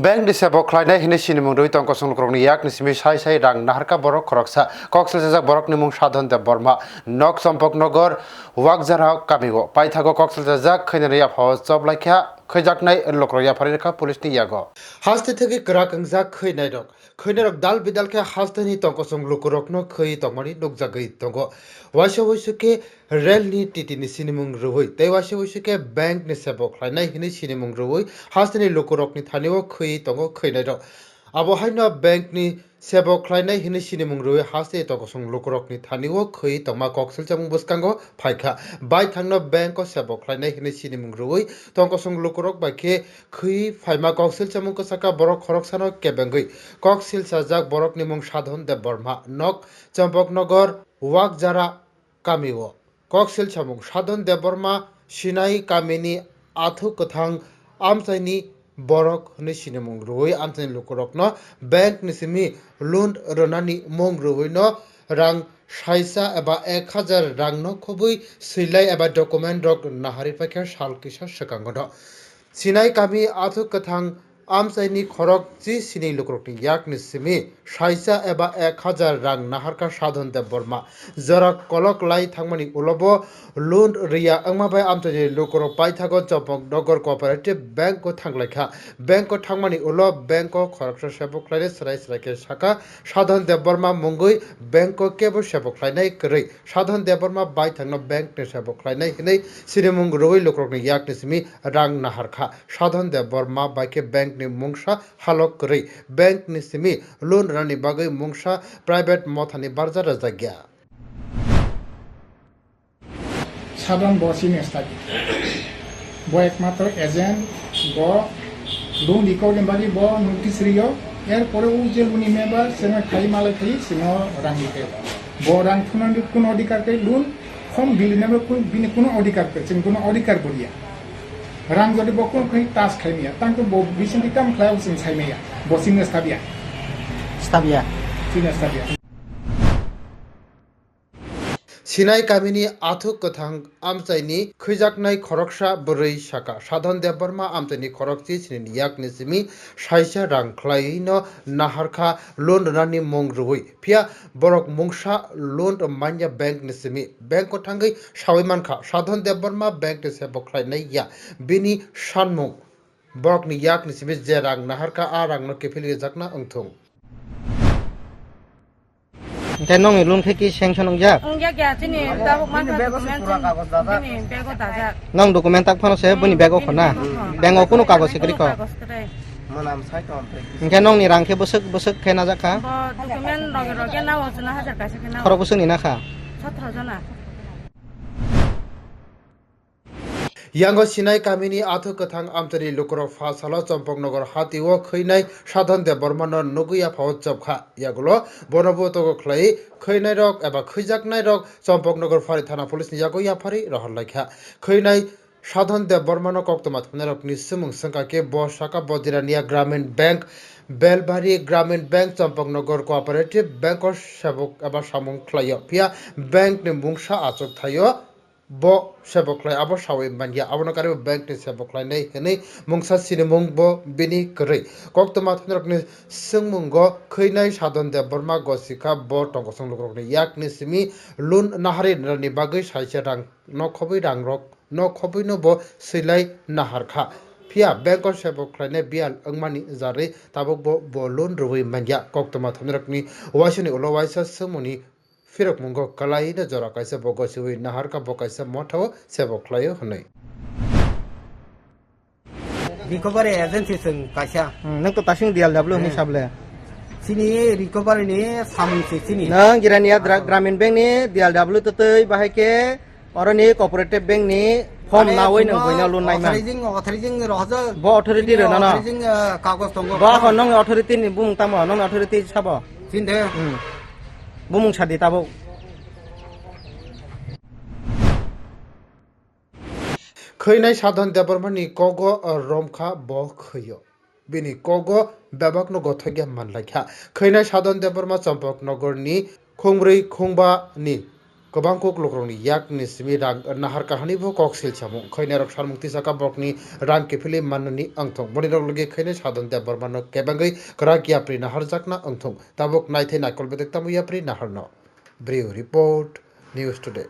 Bank ni sebo khlainai hini sini mung rui tong kosong krong yak ni simi sai sai rang naharka borok khoroksa koksel jajak borok ni mung sadhon de borma nok sampok nogor wakjara kamigo paithago koksel jajak khainani ya phaw job laikha lokro ya pharirka police ni yago haste থেকে krak angjak khainai rok khainai rok dal bidal khe haste ni tong kosong lukurok no khai tongmani nukjagui tongo waisa waisa ke rel ni titi ni sini mung rui tei waisa waisa ke bank ni sebo khlainai hini sini mung rui haste ni lukurok ni thanio khai tongo khainai rok abo haino bank ni sebo khlainai hini sini mung rui haste to kosong lukurok ni thanio khai tongma koksel chamung buskango phaikha bai thangno bank ko sebo khlainai hini sini mung rui tong kosong lukurok bai khe khai phaima koksel chamung ko saka borok khorok sano kebengui koksel sajak borok ni mung sadhon de borma nok champoknogor wakjara kamio koksel chamung sadhon de borma sinai kamini athuk kothang amchaini borok ni sinimung rui amtani lukurok no bank ni simi loan ronani mong rui no rang সাইসা এবা এক হাজার রাং ন খুবই সিলাই এবা document rock নাহারি পাখে সাল কিসা সেকাঙ্গ Sinai কামি আথু কথাং আমসাইনি খরক জি সিনি লুকরকনি ইয়াকনি সিমি সাইসা এবা এক হাজার রাং নাহারকা সাধন দেব বর্মা জরা কলক লাই থাংমানি উলব লোন রিয়া angmabai আমসাইনি লুকরক পাই থাকো চপক নগর কোঅপারেটিভ ব্যাংক থাংলাইখা। ব্যাংক কো থাংমানি উল ব্যাংক কো খরকসা সেবক লাইনে সরাই সরাইকে শাখা সাধন দেব বর্মা মঙ্গুই ব্যাংক কো কেবল সেবক লাইনাই কरै সাধন দেব বর্মা বাই থাংনো ব্যাংক নে সেবক লাইনাই হিनै সিরিমুং রুই লুকরকনি ইয়াকনি সিমি রাং নাহারখা সাধন দেব বর্মা বাইকে ব্যাংক ni mungsa halok kरै bank ni simi, loan rani bagai mungsa private mothani barjar rajagya সাধারণ ব সিনিয়র স্টাডি ব একমাত্র এজেন্ট ব লোন রিকর্ডিং বাকি ব নোটিস রিও এরপরে ও যে লোন মেম্বার সেখানে খাই মালে খাই সিনেমা রাং দিতে ব রাং কোন অধিকার লোন কম বিল নেবে কোনো অধিকার কে কোনো অধিকার বলিয়া रामगढी बको खै तास खाइमिया तांको बो बिसिन काम खलाउ सिन छाइमिया बोसिन स्टाबिया स्टाबिया सिन स्टाबिया সিনাই কামিনী আথু কথাং আমচাইনি খুইজাকনাই খরকসা বরৈ শাখা। সাধন দেববর্মা আমচাইনি খরকচি সিনি ইয়াক নিসিমি সাইসা রাংখ্লাইন নাহারখা লোন রানি মং রুই ফিয়া বরক মংসা লোন মান্যা ব্যাংক নিসিমি ব্যাংক থাঙ্গই সাবৈমানখা সাধন দেববর্মা ব্যাংক নিসে বখ্লাইনাই ইয়া। বিনি সানমুং। বরক ইয়াক নিসিমি যে রাং নাহারখা, আ রাংনো কেফিলি জাকনা অংথুং। Cái nong ni lun kheki sanction nong jak. Ang ya kya tabuk man dokumen chini bego tajak. Nong document tak phano se buni bag o khona. Bang o kuno kagos sekri ko. Kagos kere. Cái nong ni rang khe bosek bosek khe na jak kha. Dokumen roge roge na wosna hajar kaise kena. Khoro bosek ni na kha. Satra jana. Kamini athu kathang amtari lukro fa salo champok nogor hatiwo kheinai sadhan de bormano nuguya phaw chapkha yagulo bonobo to khlai kheinai rok eba khaijaknai rok champok nogor phari thana police ni yago ya phari rahal laikha kheinai সাধন দেব বর্মন কক্তমা থানারক নিঃসমুং সংকাকে ব শাখা বজিরানিয়া গ্রামীণ bank Belbari গ্রামীণ bank Champaknagar cooperative ব্যাংকর সেবক এবার সামুং খ্লাইয় ফিয়া bank নি মুংসা আচক থাইয় bo seboklai abo sawai manya abono kare bank ni seboklai nei hene mungsa sini mung bo bini kre koktoma thnrok ni singmung go kheinai sadon de burma go sikha bo tongko song lukrok ni yak ni simi lun nahari ni bagai saise rang no khobui rang rok no khobui no bo silai nahar kha ফিয়া বেংকৰ সেবকলাইনে বিয়াল অংমানি জাৰে তাবক বলুন ৰবৈ মাঞ্জা কক্তমা থামৰকনি ওয়াইছনি ওলৱাইছা সমনি ফিরক মুঙ্গ কালাইনে জরা কাইসে বগসিউই নাহারকা বকাইসে মঠাও সেবকলাইও হनै recovery agency sing kaisa Nang to tasing dial dablo ni sable. sini recovery ni samung si sini Nang girania gramin bank ni dial dablo to tei bahai ke oroni cooperative bank ni form na woi nang boina loan nai ma. authorizing authorizing rohja Bo authority re na na. authorizing kagos tongo Ba khon nong authority ni bung tamo nong authority sabo. sinde Hmm. Bumung sadi tabo. खैनाय साधन देबरमानि कग रमखा ब खैयो बिनि कग बेबाक न गथग्या मानलायखा खैनाय साधन देबरमा चम्पक नगरनि खुंब्रै खुंबानि गोबां cook लक्रंनि याक ni simi rang nahar kahani bo kok sil chamung khoina rok sarmukti saka borokni rang kefili manani angthong boni rok logi khaine sadon de bormano kebangai krak yapri nahar jakna angthong tabuk naithai nakol bedek tamu yapri nahar no Brio report news today